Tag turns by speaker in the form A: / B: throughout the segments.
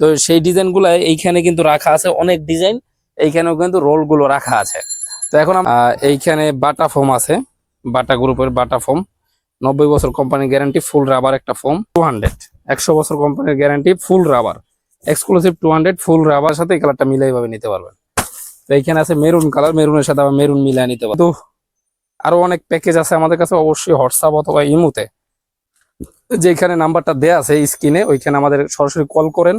A: তো সেই ডিজাইনগুলো এইখানে কিন্তু রাখা আছে, অনেক ডিজাইন এইখানেও কিন্তু রোলগুলো রাখা আছে। তো এখন এইখানে বাটা ফোম আছে, বাটা গ্রুপের বাটা ফোম নব্বই বছর কোম্পানির গ্যারান্টি ফুল রাবার একটা ফোম টু হান্ড্রেড একশো বছর কোম্পানির guarantee full rubber exclusive two hundred full rubber সাথে এই কালারটা মিলাই ভাবে নিতে পারবেন। তো এইখানে আছে মেরুন কালার মেরুনের সাথে আবার মেরুন মিলাই নিতে পারবেন। তো আরও অনেক প্যাকেজ আছে আমাদের কাছে, অবশ্যই হোয়াটসঅ্যাপ অথবা ইমুতে। যেখানে নাম্বারটা দেয়া আছে স্ক্রিনে ওইখানে আমাদের সরাসরি কল করেন।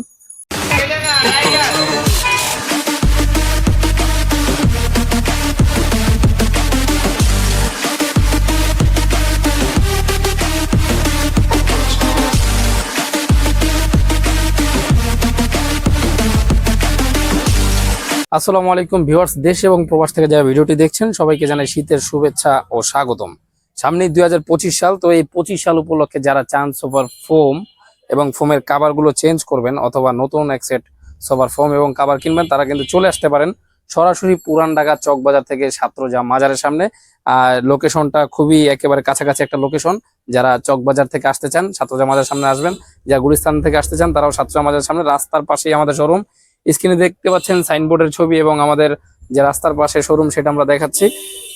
A: আসসালামু আলাইকুম ভিউয়ার্স, দেশ এবং প্রবাস থেকে যারা ভিডিওটি দেখছেন, সবাইকে জানাই শীতের শুভেচ্ছা ও স্বাগতম। সামনে দুই সাল, তো এই পঁচিশ সাল উপলক্ষে যারা চান সোফার ফোম এবং ফোমের কাভারগুলো চেঞ্জ করবেন অথবা নতুন এক সেট সোফার ফোম এবং কাভার কিনবেন, তারা কিন্তু চলে আসতে পারেন সরাসরি পুরান ঢাকা চকবাজার থেকে ছাত্রজা মাজারের সামনে। আর লোকেশনটা খুবই একেবারে কাছাকাছি একটা লোকেশন। যারা চকবাজার থেকে আসতে চান ছাত্রজা মাজার সামনে আসবেন, যারা গুলিস্তান থেকে আসতে চান, তারাও ছাত্রজা মাজারের সামনে, রাস্তার পাশেই আমাদের শোরুম। স্ক্রিনে দেখতে পাচ্ছেন সাইনবোর্ডের ছবি এবং আমাদের যে রাস্তার পাশে শোরুম সেটা আমরা দেখাচ্ছি।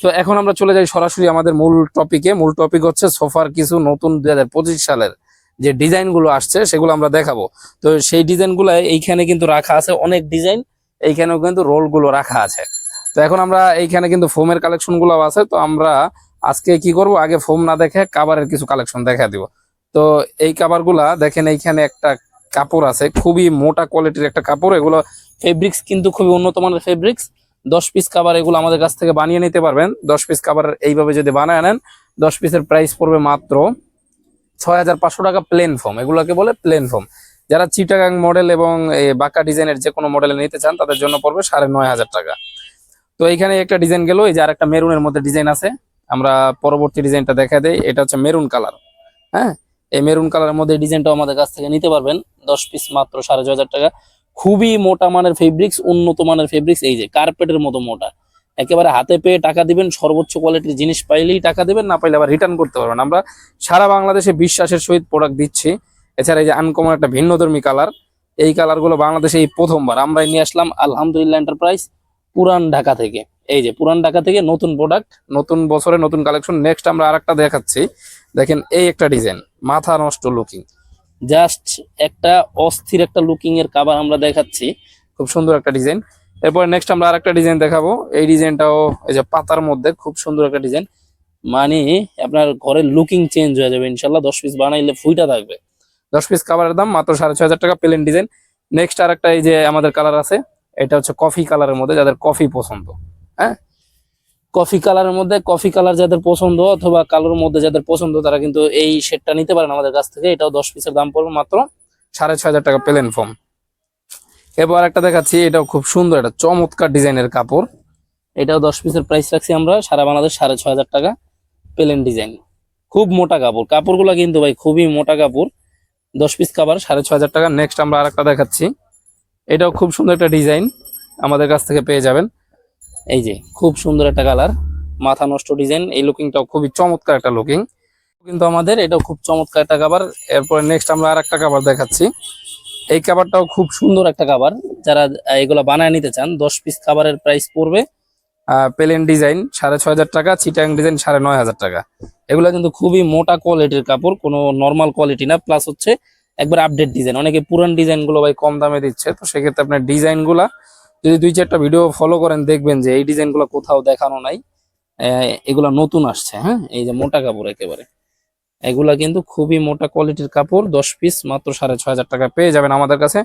A: তো এখন আমরা চলে যাই সরাসরি আমাদের মূল টপিকে মূল টপিক হচ্ছে সোফার কিছু নতুন দুই সালের যে ডিজাইনগুলো আসছে, সেগুলো আমরা দেখাবো। তো সেই ডিজাইনগুলো এইখানে কিন্তু রাখা আছে, অনেক ডিজাইন। এইখানেও কিন্তু রোলগুলো রাখা আছে। তো এখন আমরা এইখানে কিন্তু ফোমের কালেকশনগুলো আছে। তো আমরা আজকে কি করব? আগে ফোম না দেখে কাভারের কিছু কালেকশন দেখা দিব। তো এই কাভারগুলা দেখেন এইখানে একটা কাপড় আছে, খুবই মোটা কোয়ালিটির একটা কাপড়। এগুলো ফেব্রিক্স কিন্তু খুবই উন্নত মানের ফেব্রিক্স দশ পিস কাবার এগুলো আমাদের কাছ থেকে বানিয়ে নিতে পারবেন। দশ পিস কাবার এইভাবে যদি বানায় নেন, দশ পিসের প্রাইস পড়বে মাত্র ছয় হাজার পাঁচশো টাকা প্লেন ফর্ম এগুলোকে বলে প্লেন ফর্ম যারা চিটাগাং মডেল এবং বাঁকা ডিজাইনের যে কোনো মডেলে নিতে চান, তাদের জন্য পড়বে সাড়ে নয় হাজার টাকা। তো এইখানে একটা ডিজাইন গেল, এই যে আর একটা মেরুনের মধ্যে ডিজাইন আছে। আমরা পরবর্তী ডিজাইনটা দেখা দেই। এটা হচ্ছে মেরুন কালার হ্যাঁ? এই মেরুন কালারের মধ্যে ডিজাইনটাও আমাদের কাছ থেকে নিতে পারবেন। দশ পিস মাত্র সাড়ে ছয় হাজার টাকা। খুবই মোটা মানের ফেব্রিক্স উন্নত মানের ফেব্রিক্স এই যে কার্পেটের মতো মোটা। একেবারে হাতে পেয়ে টাকা দিবেন, সর্বোচ্চ কোয়ালিটির জিনিস পাইলেই টাকা দিবেন, না পাইলে আবার রিটার্ন করতে পারবেন। আমরা সারা বাংলাদেশে বিশ্বাসের সহিত প্রোডাক্ট দিচ্ছি। এছাড়া এই যে আনকমন একটা ভিন্নধর্মী কালার এই কালারগুলো বাংলাদেশে এই প্রথমবার। আমরাই নিয়ে আসলাম, আলহামদুলিল্লাহ এন্টারপ্রাইজ পুরান ঢাকা থেকে। এই যে পুরান ঢাকা থেকে নতুন প্রোডাক্ট নতুন বছরে নতুন কালেকশন নেক্সট আমরা আরেকটা দেখাচ্ছি। দেখেন এই একটা ডিজাইন মাথা নষ্ট লুকিং জাস্ট একটা অস্থির একটা লুকিং এর কাবার আমরা দেখাচ্ছি। খুব সুন্দর একটা ডিজাইন এরপর নেক্সট আমরা আরেকটা ডিজাইন দেখাবো। এই ডিজাইনটাও এই যে পাতার মধ্যে খুব সুন্দর একটা ডিজাইন মানে আপনার ঘরের লুকিং চেঞ্জ হয়ে যাবে ইনশাল্লাহ দশ পিস বানাইলে ফুইটা থাকবে। দশ পিস কাভারের দাম মাত্র সাড়ে ছয় হাজার টাকা প্লেন ডিজাইন নেক্সট আর একটা এই যে আমাদের কালার আছে, এটা হচ্ছে কফি কালারের মধ্যে, যাদের কফি পছন্দ। হ্যাঁ? কফি কালারের মধ্যে কফি কালার যাদের পছন্দ অথবা কালোর মধ্যে যাদের পছন্দ, তারা কিন্তু এই শেডটা নিতে পারেন আমাদের কাছ থেকে। এটাও দশ পিসের দাম পড়বে মাত্র সাড়ে ছয় হাজার টাকা প্লেন ফর্ম। এবার একটা দেখাচ্ছি, এটাও খুব সুন্দর একটা চমৎকার ডিজাইনের কাপড়। এটাও দশ পিসের প্রাইস রাখছি আমরা, সারা বাংলাদেশ সাড়ে ছয় হাজার টাকা প্লেন ডিজাইন। খুব মোটা কাপড়, কাপড়গুলো কিন্তু ভাই খুবই মোটা কাপড়। দশ পিস কাপড় সাড়ে ছয় হাজার টাকা। নেক্সট আমরা আরেকটা দেখাচ্ছি। এটাও খুব সুন্দর একটা ডিজাইন, আমাদের কাছ থেকে পেয়ে যাবেন। এই যে, খুব সুন্দর একটা কালার, মাথা নষ্ট ডিজাইন, এই লুকিংটাও খুবই চমৎকার একটা লুকিং। কিন্তু আমাদের এটাও খুব চমৎকার একটা কাবার এরপরে নেক্সট আমরা আর একটা কাবার দেখাচ্ছি। এই কাবারটাও খুব সুন্দর একটা কাবার যারা এগুলা বানায় নিতে চান, দশ পিস কাবারের প্রাইস পড়বে প্লেন ডিজাইন সাড়ে ছয় হাজার টাকা চিটাং ডিজাইন সাড়ে নয় হাজার টাকা। এগুলো কিন্তু খুবই মোটা কোয়ালিটির কাপড়, কোনো নর্মাল কোয়ালিটি না প্লাস হচ্ছে একবার আপডেট ডিজাইন অনেকে পুরান ডিজাইনগুলো ভাই কম দামে দিচ্ছে, তো সেক্ষেত্রে আপনার ডিজাইনগুলা যদি দুই চারটা ভিডিও ফলো করেন, দেখবেন যে এই ডিজাইনগুলো কোথাও দেখানো নাই। এগুলা নতুন আসছে হ্যাঁ? এই যে মোটা কাপড় একেবারে। এগুলা কিন্তু খুবই মোটা কোয়ালিটির কাপড়, দশ পিস মাত্র সাড়ে ছ হাজার টাকা পেয়ে যাবেন আমাদের কাছে।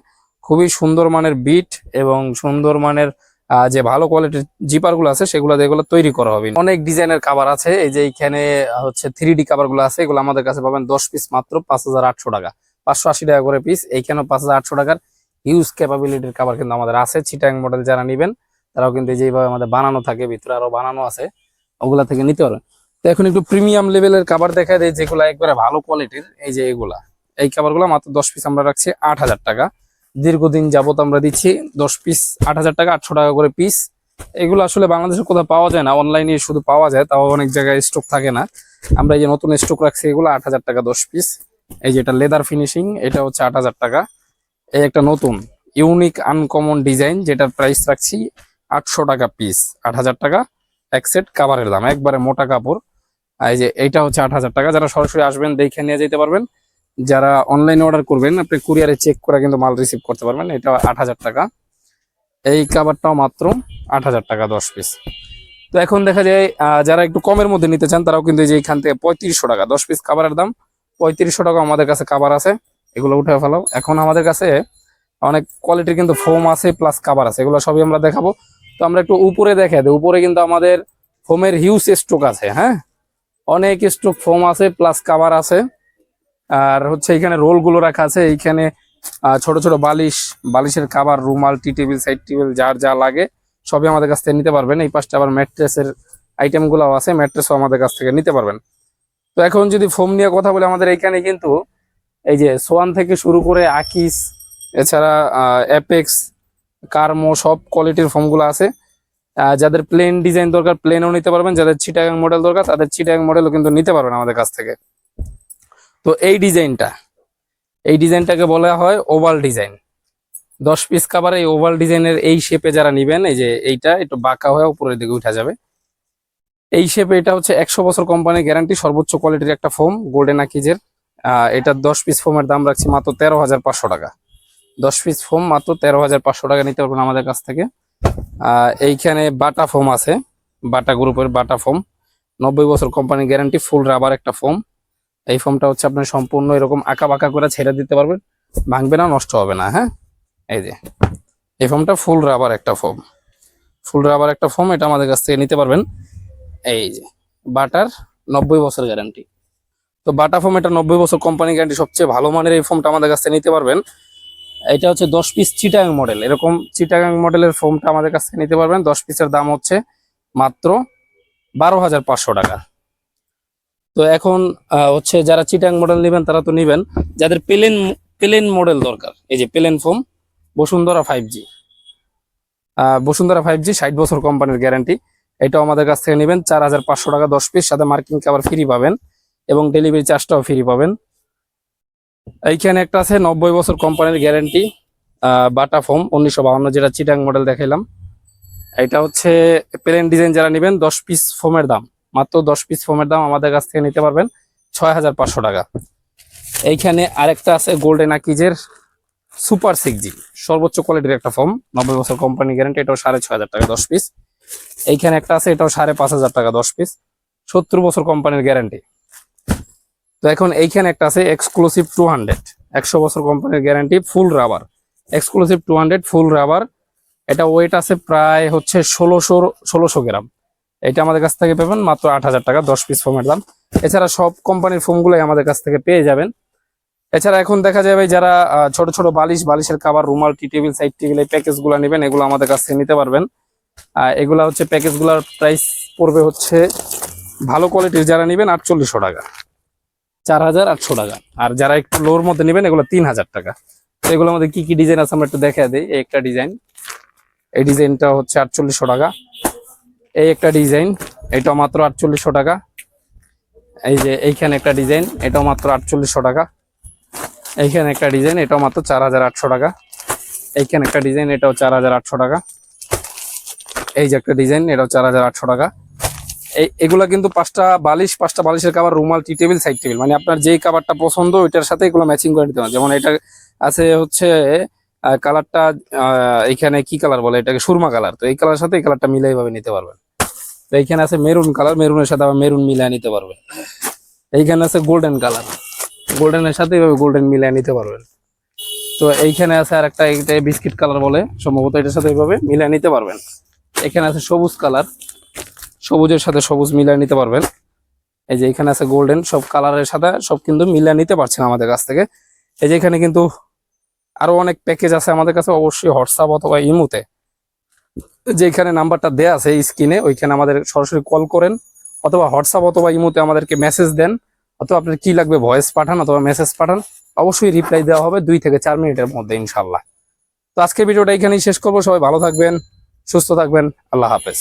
A: খুবই সুন্দর মানের বিট এবং সুন্দর মানের যে ভালো কোয়ালিটির জিপারগুলো আছে, সেগুলো এগুলো তৈরি করা হবে। অনেক ডিজাইনের কাবার আছে, এই যে এখানে হচ্ছে থ্রি ডি কাভারগুলো আছে, এগুলো আমাদের কাছে পাবেন দশ পিস মাত্র পাঁচ হাজার আটশো টাকা। পাঁচশো আশি টাকা করে পিস এইখানেও পাঁচ হাজার আটশো টাকার হিউজ ক্যাপাবিলিটির কাভার কিন্তু আমাদের আছে। চিটাং মডেল যারা নিবেন, তারাও কিন্তু যেভাবে আমাদের বানানো থাকে, ভিতরে আরও বানানো আছে, ওগুলা থেকে নিতে পারবেন। তো এখন একটু প্রিমিয়াম লেভেলের কাভার দেখা দেয় যেগুলো একবারে ভালো কোয়ালিটির এই যে এগুলা এই কাভারগুলো মাত্র দশ পিস আমরা রাখছি, আট হাজার টাকা। দীর্ঘদিন যাবত আমরা দিচ্ছি, দশ পিস আট হাজার টাকা, আটশো টাকা করে পিস এগুলো আসলে বাংলাদেশে কোথাও পাওয়া যায় না অনলাইনে শুধু পাওয়া যায়, তাও অনেক জায়গায় স্টক থাকে না। আমরা এই যে নতুন স্টক রাখছি, এগুলো আট হাজার টাকা দশ পিস এই যে এটা লেদার ফিনিশিং এটা হচ্ছে আট হাজার টাকা। এই একটা নতুন ইউনিক আনকমন ডিজাইন যেটার প্রাইস রাখছি আটশো টাকা পিস আট হাজার টাকা এক সেট কাভারের দাম, একবারে মোটা কাপড়। এই যে এইটা হচ্ছে আট হাজার টাকা, যারা সরাসরি আসবেন, দেখে নিয়ে যেতে পারবেন। যারা অনলাইনে অর্ডার করবেন, আপনি কুরিয়ারে চেক করে কিন্তু মাল রিসিভ করতে পারবেন, এটা আট হাজার টাকা। এই কাভারটাও মাত্র আট হাজার টাকা, দশ পিস তো এখন দেখা যায় যারা একটু কমের মধ্যে নিতে চান, তারাও কিন্তু এই যে এখান থেকে পঁয়ত্রিশশো টাকা, দশ পিস কাভারের দাম, পঁয়ত্রিশশো টাকা আমাদের কাছে কাভার আছে। এগুলো উঠে ফেলাও। এখন আমাদের কাছে অনেক কোয়ালিটির কিন্তু ফোম আছে প্লাস কাভার আছে, এগুলো সবই আমরা দেখাবো। তো আমরা একটু উপরে দেখা দিই। উপরে কিন্তু আমাদের ফোমের হিউজ স্ট্রোক আছে হ্যাঁ? অনেক স্ট্রোক ফোম আছে প্লাস কাভার আছে। আর হচ্ছে এখানে রোলগুলো রাখা আছে। এইখানে ছোট ছোট বালিশ, বালিশের কাভার রুমাল, টি টেবিল সাইড টেবিল, যার যা লাগে, সবই আমাদের কাছ থেকে নিতে পারবেন। এই পাশটা আবার ম্যাট্রেসের আইটেমগুলোও আছে ম্যাট্রেসও আমাদের কাছ থেকে নিতে পারবেন। তো এখন যদি ফোম নিয়ে কথা বলি, আমাদের এইখানে কিন্তু এই যে সোয়ান থেকে শুরু করে আকিস, এছাড়া অ্যাপেক্স কার্মো সব কোয়ালিটির ফোমগুলো আছে। যাদের প্লেন ডিজাইন দরকার প্লেনও নিতে পারবেন। যাদের চিটাগাং মডেল দরকার, তাদের চিটাগাং মডেলও কিন্তু নিতে পারবেন আমাদের কাছ থেকে। তো এই ডিজাইনটা এই ডিজাইনটাকে বলা হয় ওভাল ডিজাইন দশ পিস কাভার এই ওভাল ডিজাইনের এই শেপে যারা নিবেন, এই যে এইটা একটু বাঁকা হয়ে উপরের দিকে উঠা যাবে। এই শেপে এটা হচ্ছে একশো বছর কোম্পানির গ্যারান্টি সর্বোচ্চ কোয়ালিটির একটা ফোম গোল্ডেন আকিজের এটা দশ পিস ফোমের দাম রাখছি মাত্র তেরো হাজার পাঁচশো টাকা। দশ পিস ফোম মাত্র তেরো হাজার পাঁচশো টাকা নিতে পারবেন আমাদের কাছ থেকে। এইখানে বাটা ফোম আছে, বাটা গ্রুপের বাটা ফোম নব্বই বছর কোম্পানির গ্যারান্টি ফুল রাবার একটা ফোম এই ফোমটা হচ্ছে আপনি সম্পূর্ণ এরকম আঁকা বাঁকা করে ছেড়ে দিতে পারবেন, ভাঙবে না, নষ্ট হবে না হ্যাঁ? এই যে, এই ফোমটা ফুল রাবার একটা ফোম ফুল রাবার একটা ফোম এটা আমাদের কাছ থেকে নিতে পারবেন। এই যে, বাটার নব্বই বছর গ্যারান্টি তো বাটা ফোম এটা নব্বই বছর কোম্পানি গ্যারান্টি সবচেয়ে ভালো মানের এই ফোমটা আমাদের কাছ থেকে নিতে পারবেন। এটা হচ্ছে দশ পিস চিটাগাং মডেল এরকম চিটাগাং মডেলের ফোমটা আমাদের কাছ থেকে নিতে পারবেন। দশ পিসের দাম হচ্ছে মাত্র বারো হাজার পাঁচশো টাকা। তো এখন হচ্ছে যারা চিটাং মডেল নেবেন তারা তো নেবেন। যাদের প্লেন প্লেন মডেল দরকার, এই যে plain foam, Bashundhara five G Bashundhara five G ষাট বছর কোম্পানির গ্যারান্টি এটাও আমাদের কাছ থেকে নেবেন। চার হাজার পাঁচশো টাকা দশ পিস সাথে মার্কিং কাভার ফ্রি পাবেন। এবং ডেলিভারি চার্জটাও ফ্রি পাবেন। এইখানে একটা আছে নব্বই বছর কোম্পানির গ্যারেন্টি বাটা ফোম উনিশশো বাহান্ন, যেটা চিটাং মডেল দেখাইলাম। এটা হচ্ছে প্লেন ডিজাইন যারা নেবেন, দশ পিস ফোমের দাম। মাত্র দশ পিস ফোমের দাম আমাদের কাছ থেকে নিতে পারবেন ছয় হাজার পাঁচশো টাকা। এইখানে আরেকটা আছে গোল্ডেন আকিজের সুপার সিক্স জি সর্বোচ্চ কোয়ালিটির একটা ফোম নব্বই বছর কোম্পানি গ্যারেন্টি এটাও সাড়ে ছয় হাজার টাকা দশ পিস এইখানে একটা আছে, এটাও সাড়ে পাঁচ হাজার টাকা দশ পিস সত্তর বছর কোম্পানির গ্যারান্টি তো এখন এইখানে একটা আছে এক্সক্লুসিভ টু হান্ড্রেড একশো বছর কোম্পানির guarantee full rubber exclusive two hundred full rubber এটা ওয়েট আছে প্রায় হচ্ছে ষোলোশো ষোলোশো গ্রাম। এটা আমাদের কাছ থেকে পাবেন মাত্র আট হাজার টাকা, দশ পিস ফোমের দাম। এছাড়া সব কোম্পানির ফোমগুলোই আমাদের কাছ থেকে পেয়ে যাবেন। এছাড়া এখন দেখা যাবে যারা ছোট ছোট বালিশ, বালিশের কাবার রুমাল টি টেবিল সাইড টেবিল এই প্যাকেজগুলো নেবেন, এগুলো আমাদের কাছ থেকে নিতে পারবেন। এগুলা হচ্ছে প্যাকেজগুলোর প্রাইস পড়বে হচ্ছে ভালো কোয়ালিটির যারা নেবেন আটচল্লিশশো টাকা। চার হাজার আটশো টাকা। আর যারা একটু লোর মধ্যে নেবেন, এগুলো তিন হাজার টাকা। তো এগুলোর মধ্যে কি কি ডিজাইন আছে আমরা একটু দেখা দিই। এই একটা ডিজাইন এই ডিজাইনটা হচ্ছে আটচল্লিশশো টাকা। এই একটা ডিজাইন এটাও মাত্র আটচল্লিশশো টাকা। এই যে এইখানে একটা ডিজাইন এটাও মাত্র আটচল্লিশশো টাকা। এইখানে একটা ডিজাইন এটাও মাত্র চার হাজার আটশো টাকা। এইখানে একটা ডিজাইন এটাও চার হাজার আটশো টাকা। এই যে একটা ডিজাইন এটাও চার হাজার আটশো টাকা। এগুলা কিন্তু পাঁচটা বালিশ, পাঁচটা বালিশের কাবার রুমাল, টি টেবিল সাইড টেবিল মানে আপনার যেই কাবারটা পছন্দ, ওইটার সাথে এগুলো ম্যাচিং করে নিতে হবে যেমন এটা আছে হচ্ছে কালারটা এখানে কি কালার বলে? এটাকে সুরমা কালার তো এই কালার সাথে এই কালারটা মিলে এইভাবে নিতে পারবেন। তো এইখানে আছে মেরুন কালার মেরুনের সাথে আবার মেরুন মিলাই নিতে পারবেন। এইখানে আছে গোল্ডেন কালার গোল্ডেনের সাথে এইভাবে গোল্ডেন মিলাই নিতে পারবেন। তো এইখানে আছে আর একটা এইটা বিস্কিট কালার বলে, সম্ভবত এটার সাথে এইভাবে মিলাই নিতে পারবেন। এখানে আছে সবুজ কালার সবুজের সাথে সবুজ মিলিয়ে নিতে পারবেন। এই যে এখানে আছে গোল্ডেন সব কালারের সাথে সব কিন্তু মিলিয়ে নিতে পারছেন আমাদের কাছ থেকে। এই যে এখানে কিন্তু আরও অনেক প্যাকেজ আছে আমাদের কাছে, অবশ্যই হোয়াটসঅ্যাপ অথবা ইমুতে যেখানে নাম্বারটা দেয়া আছে স্ক্রিনে ওইখানে আমাদের সরাসরি কল করেন অথবা হোয়াটসঅ্যাপ অথবা ইমুতে আমাদেরকে মেসেজ দেন। অথবা আপনার কি লাগবে ভয়েস পাঠান অথবা মেসেজ পাঠান, অবশ্যই রিপ্লাই দেওয়া হবে দুই থেকে চার মিনিটের মধ্যে ইনশাল্লাহ তো আজকের ভিডিওটা এখানেই শেষ করব, সবাই ভালো থাকবেন, সুস্থ থাকবেন, আল্লাহ হাফেজ।